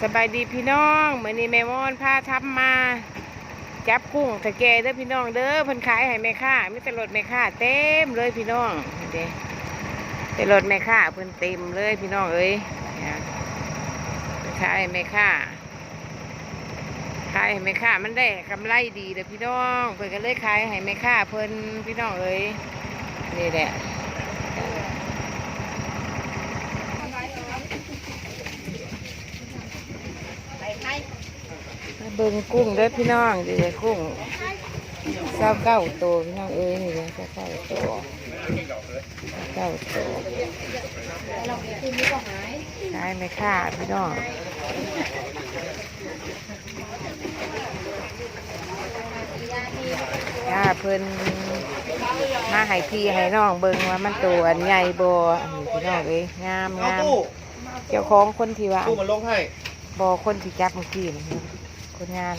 สบายดีพี่น้องเหมือนนี้แม่มอนพาทับมา จับกุ้งตะแกเด้อพี่น้องเด้อเพิ่นขายให้แม่ค้ามีแต่รถแม่ค้าเต็มเลยพี่น้องเด้ต่รถแม่ค้าเพิ่นเต็มเลยพี่น้องเอ้ยนะขายให้แม่ค้าขายให้แม่ค้ามันได้กำไรดีเด้อพี่น้องเพิ่นก็เลยขายให้แม่ค้าเพิ่นพี่น้องเอ้ยนี่แหละ เบิ่งกุ้งเด้อพี่น้องเดี๋ยวกุ้งเศร้าเก้าตัวพี่น้องเอ้ยนี่เลยเศร้าเก้าตัวเก้าตัวขายไม่ค่าพี่น้องย่าเพิ่นมาให้พี่ให้น้องเบิ่งว่ามันตัวอันใหญ่บ่อันนี้พี่น้องเอ้ยงามเอางามตู้เจ้าของคนที่ว่าตู้มันลงให้บอคนที่จับเมื่อกี้นี่ค นงาน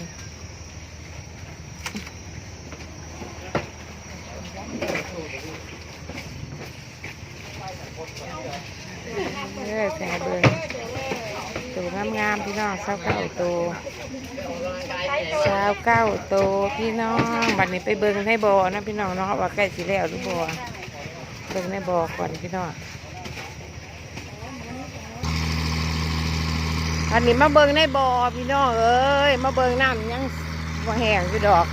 เลือแสเบิงตัวงามๆพี่น้องเศร้าเก้าตัวเศร้าเก้าตัวพี่น้องบัดนี้ไปเบิงในบ่อนะพี่น้องเนาะว่าใกล้สิแล้วหรือบ่เบิงในบ่อก่อนพี่น้อง อันนี้มาเบิงในบ่อพี่น้องเอ้ยมาเบิงน้ำยังบ่แห้งอยู่ดอก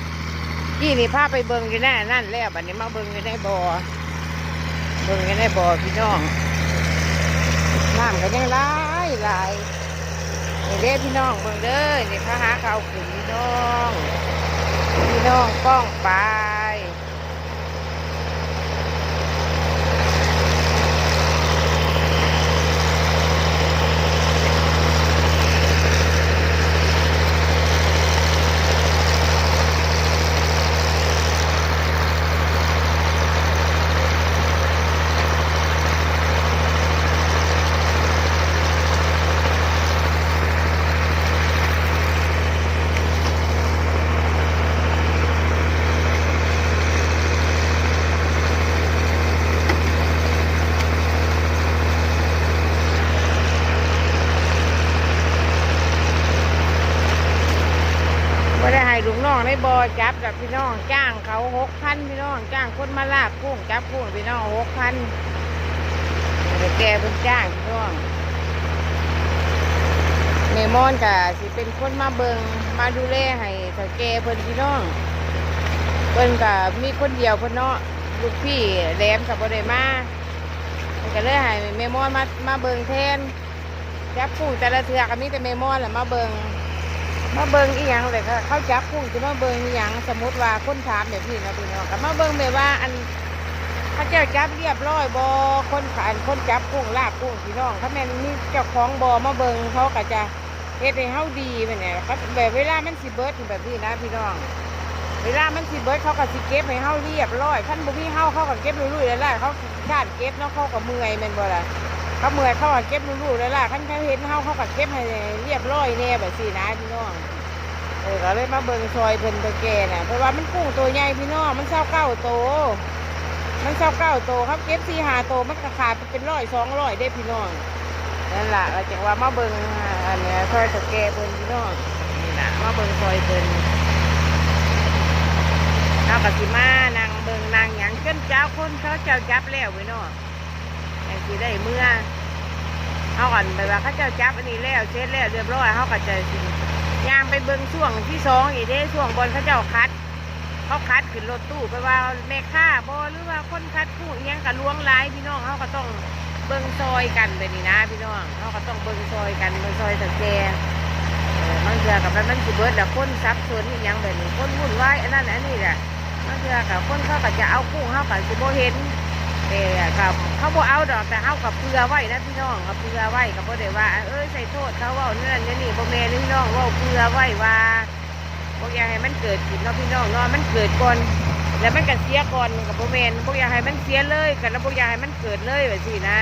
ยี่นี่พาไปเบิงอยู่แน่นั่นแล้วบัดนี้มาเบิงอยู่ในบ่อเบิงอยู่ในบ่อพี่น้องน้ำก็ยังไหลายหลนี่เด้พี่น้องเบิงเด้อนี่พาหาเขาขึ้นพี่น้องพี่น้องป้องปว่าได้ให้ลูก น้องในบอจับกับพี่น้องจ้างเขาหกพันพี่น้องจ้างคนมาลากกุ้งจับกุ้งพี่น้องหกพันแต่แกเป็นจ้างพี่น้องเมมอนกะสิเป็นคนมาเบิงมาดูแลให้ถ้าแกเพิ่นพี่น้องเพิ่นกะมีคนเดียวเพิ่นเนาะลูกพี่แหลมกับบ่ได้มาเพิ่นก็เลยให้เมมอนมามาเบิงแทนจับกุ้งแต่ละเทือก็มีแต่เมมอนแหละมาเบิง มาเบิงอีหยังเลยค่ะเขาจับพุ่งจะมาเบิงอีหยังสมมติว่าคนถามแบบนี้นะพี่น้องก็มาเบิงแบบว่าอันเขาเจ้าจับเรียบร้อยบอคนขายคนจับพุ่งลากพุ่งพี่น้องถ้าแม่นมีเจ้าของบอมาเบิงเขาก็จะเฮ็ดให้เฮาดีแบบนี้เขาแบบเวลามันสิเบิร์ดแบบนี้นะพี่น้อง เวลามันสิเบิร์ดเขาก็สิเก็บให้เฮาเรียบร้อยขั้นบ่มีเฮาเขาก็เก็บลุยๆแล้วล่ะเขาชาดเก็บเนาะเขาก็เมื่อยแม่นบ่ละ เขาเมื่อยเขาเก็บลุยๆแล้วล่ะขั้นเขาเห็นเฮาเขาก็เก็บให้เรียบร้อยแน่แบบนี้นะพี่น้องเออก็เลยมาเบิ่งซอยเพิ่นตะแกน่ะเพราะว่ามันกุ้งตัวใหญ่พี่น้องมันเศร้าเก้าโต มันเศร้าเก้าโตครับเก็บสี่หาโตมันก็ขาดเป็นร้อยสองร้อยได้พี่น้องนั่นแหละเราจะว่ามาเบิ่งอันเนี้ยซอยตะแกเพิ่นพี่น้องนี่นะมาเบิ่งซอยเพิ่นเอากะสิมานั่งเบิ่งนั่งหยังจนเจ้าคนเขาเจ้าจับแล้วพี่น้อง ยังสิได้เมื่อเอาก่อนไปว่าเขาเจ้าจับอันนี้แล้วเสร็จแล้วเรียบร้อยเขาก็จะสิย่างไปเบิ่งช่วงที่สองอีกเด้ช่วงบนเขาเจ้าคัดเขาคัดขึ้นรถตู้ไปว่าแม่ค้าบอหรือว่าคนคัดผู้ยังกับล้วงหลายพี่น้องเขาก็ต้องเบิ่งซอยกันไปนี่นะพี่น้องเขาก็ต้องเบิ่งซอยกันเบิ่งซอยตะแกเออบางเทื่อกับมันมันสิเบิร์ดแล้วคนซับซ้อนอีหยังแบบนี้คนวุ่นวายอันนั้นอันนี้แหละบางเทื่อกับคนเขาก็จะเอากุ้งเขาก็สิบ่เห็น แต่กับเขาบ่เอาดอกแต่เขากับเพื่อไว้นะพี่น้องกับเพื่อไว้กับบ่ได้ว่าเอ้ยใส่โทษเขาว่านั่นนี่นี่บ่แม่นพี่น้องว่าเพื่อไว้ว่าบ่อยากให้มันเกิดขึ้นเนาะพี่น้องเนาะมันเกิดก่อนแล้วมันก็เสียก่อนกับบ่แม่นบ่อยากให้มันเสียเลยกันแล้วบ่อยากให้มันเกิดเลยแบบนี้นะ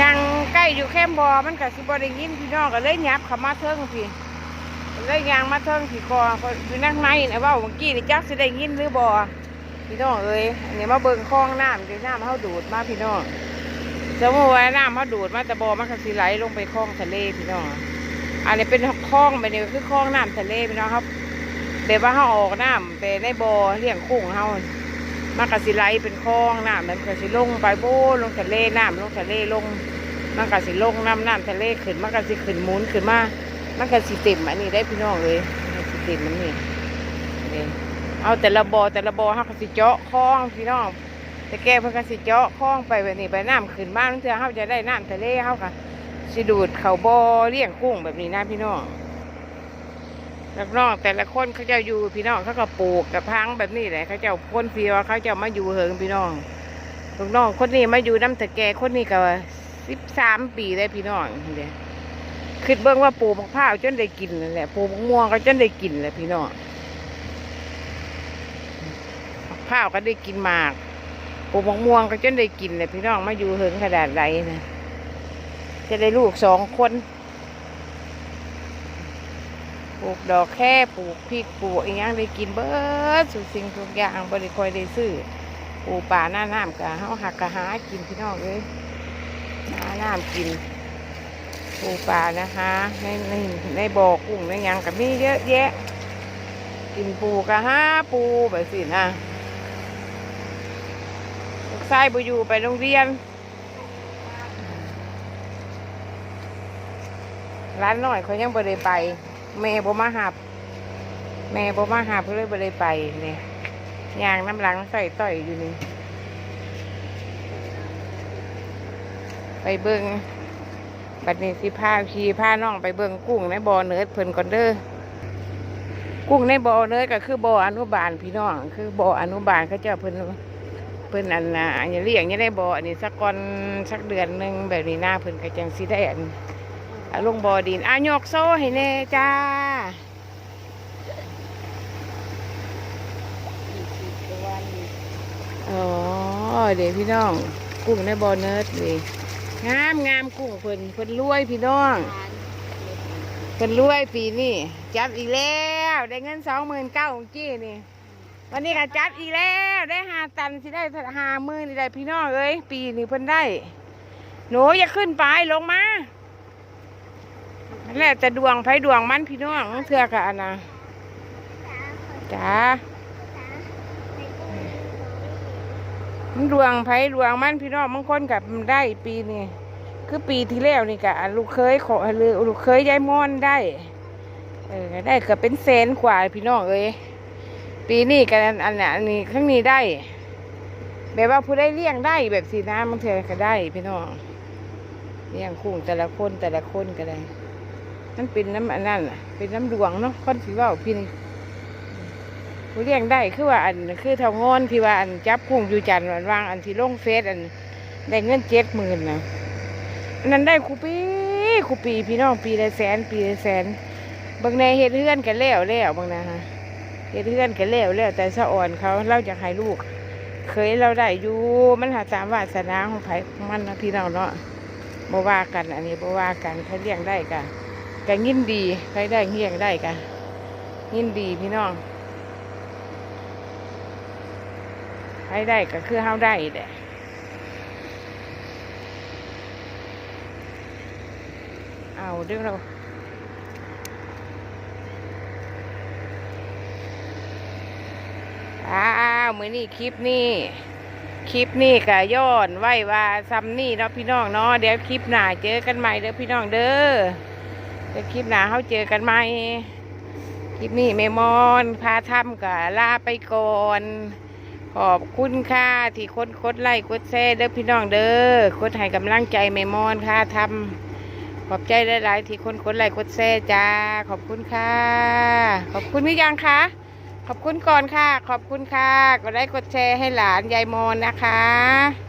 ยังใกล้อยู่แคมบอมันก็สิบ่ได้ยินพี่น้องก็เลยยับเข้ามาเทิงพี่ เลยยางมาเทิงขี่คอคนคือนั่งในนะว่าเมื่อกี้นี่จักสิได้ยินหรือบ่พี่น้องเอ้ยอันนี้มาเบิ่งคลองน้ำเดี๋ยวน้ำเขาดูดมาพี่น้องสมมติว่าน้ำเขาดูดมาแต่บ่อมันก็สิไหลลงไปคลองทะเลพี่น้องอันนี้เป็นคลองไปนี่คือคลองน้ำทะเลพี่น้องครับแบบว่าเขาออกน้ำไปในบ่อเลี้ยงกุ้งเขามันก็สิไหลเป็นคลองน้ำมันก็สิลงไปโบลงทะเลน้ำลงทะเลลงมันก็สิลงน้ำน้ำทะเลขึ้นมันก็สิขึ้นหมุนขึ้นมา มันก็สิเต็มอันนี้ได้พี่น้องเลยมันสิเต็มมันนี่นี่เอาแต่ละบ่อแต่ละบ่อเขาก็สิเจาะคลองพี่น้องแต่แกเพิ่นก็สิเจาะคลองไปแบบนี้ไปน้ำขึ้นมาเพื่อเขาจะได้น้ำทะเลเขาก็สิดูดเขาบ่อเลี้ยงกุ้งแบบนี้นะพี่น้องแล้วน้องแต่ละคนเขาจะอยู่พี่น้องเขาก็ปลูกกับพังแบบนี้แหละเขาจะพ่นเฟียวเขาจะมาอยู่เหิงพี่น้องลูกน้องคนนี้มาอยู่น้ำตะแกคนนี้ก็สิบสามปีได้พี่น้องเด้ คิดเบิ่งว่าปลูกมะพร้าวจนได้กินนั่นแหละปลูกมะม่วงก็จนได้กินแหละพี่น้องมะพร้าวก็ได้กินมากปลูกมะม่วงก็จนได้กินแหละพี่น้องมาอยู่เฮิงขนาดไรนะจะได้ลูกสองคนปลูกดอกแค่ปลูกพริกปลูกอีกอย่างได้กินเบิดสุดสิ่งทุกอย่างบริคอยได้ซื้อปลูกป่าหน้าน้ำกะเฮาหักกะหากินพี่น้องเลยหน้าน้ำกิน ปูปลานะคะในในในบ่อกุ้งในยังกับมีเยอะแยะ กินปูกะหาปูแบบสินะลูกชายไปอยู่ไปโรงเรียนร้านหน่อยเขายังบ่ได้ไป แม่บ่มาหับ แม่บ่มาหับเพื่อเลยบ่ได้ไปเนี่ยยางน้ำหลังใส่ต่อยอยู่นี่ไปเบิง บัดนี้สิพาขี่พาน้องไปเบิงกุ้งในบ่อเนิร์ดเพิ่นก่อนเด้อกุ้งในบ่อเนิร์ดก็คือบ่ออนุบาลพี่น้อง คือบ่ออนุบาลเขาเจ้าเพิ่นเพิ่นอันน่ะอย่าเลี้ยงอย่าได้บ่ออันนี้สักก่อนสักเดือนหนึงแบบนี้หน้าเพิ่นก็จังสิได้อันลงบ่อดินอะยกโซ่ให้แน่จ้าอ๋อเดี๋ยวพี่น้องกุ้งในบ่อเนิร์ดนี่ งามงามกุ้งเพิ่นเพิ่นรวยพี่น้องเพิ่นรวยปีนี้จับอีกแล้วได้เงินสองหมื่นเก้าของจี้นี่ วันนี้ก็จับอีกแล้วได้หาตันสิได้หาหมื่นได้พี่น้องเอ้ยปีนี้เพิ่นได้ หนูอย่าขึ้นไปลงมาแหละแต่ดวงไผดวงมันพี่น้องเถื่อกะอันนะจ้า มัน ดวงไผดวงมันพี่น้องบางคนกับได้ปีนี้คือปีที่แล้วนี่กะลูกเคยขอหรือลูกเคยยายม่อนได้ เออได้เกือบเป็นแสนกว่าพี่น้องเอ้ยปีนี้กันอันนอันนี้ครั้งนี้ได้ แบบว่าผู้ได้เลี้ยงได้แบบสีน้ำบางเทอก็ได้พี่น้องเลี้ยงคุ้งแต่ละคนแต่ละคนก็ได้นั่นเป็นน้ำอันนั้นเป็นน้ำดวงเนาะคนสีว่าพี่นี่ ผู้เลี้ยงได้คือว่าอันคือเท่างอนที่ว่าอันจับกุ้งอยู่จันทร์วันวางอันที่ลงเฟซอันได้เงินเจ็ดหมื่นนะอันนั้นได้คูปีคูปีพี่น้องปีละแสนปีละแสนบางในเฮ็ดเฮือนกันแล้วแล้วบางนะฮะเฮ็ดเฮือนกันแล้วแล้วแต่สะอ่อนเขาเล่าจะให้ลูก เคยเราได้อยู่มันหาตามวาสนาของไผของมันนะพี่น้องเนาะบ่ว่ากัน อันนี้บ่ว่ากันใครเลี้ยงได้กันก็ยินดีใครได้เลี้ยงได้กันยินดีพี่น้อง ให้ได้ก็คือเฮาได้แหละเอาเรื่องเราอ้าวมือนี่คลิปนี้คลิปนี้ก็ย้อนไหว้ว่าซัมนี่เนาะพี่น้องเนาะเดี๋ยวคลิปหน้าเจอกันใหม่เด้อพี่น้องเด้อเดี๋ยวคลิปหน้าเขาเจอกันใหม่คลิปนี้เมมอนพาทำกับลาไปก่อน ขอบคุณค่ะที่กดกดไลค์กดแชร์เด้อพี่น้องเด้อกดให้กำลังใจเมมอนค่ะทำขอบใจหลายๆที่คนกดไลค์กดแชร์จ้าขอบคุณค่ะ ขอบคุณหรือยังคะขอบคุณก่อนค่ะ ขอบคุณค่ะกดไลค์กดแชร์ให้หลานยายมอนนะคะ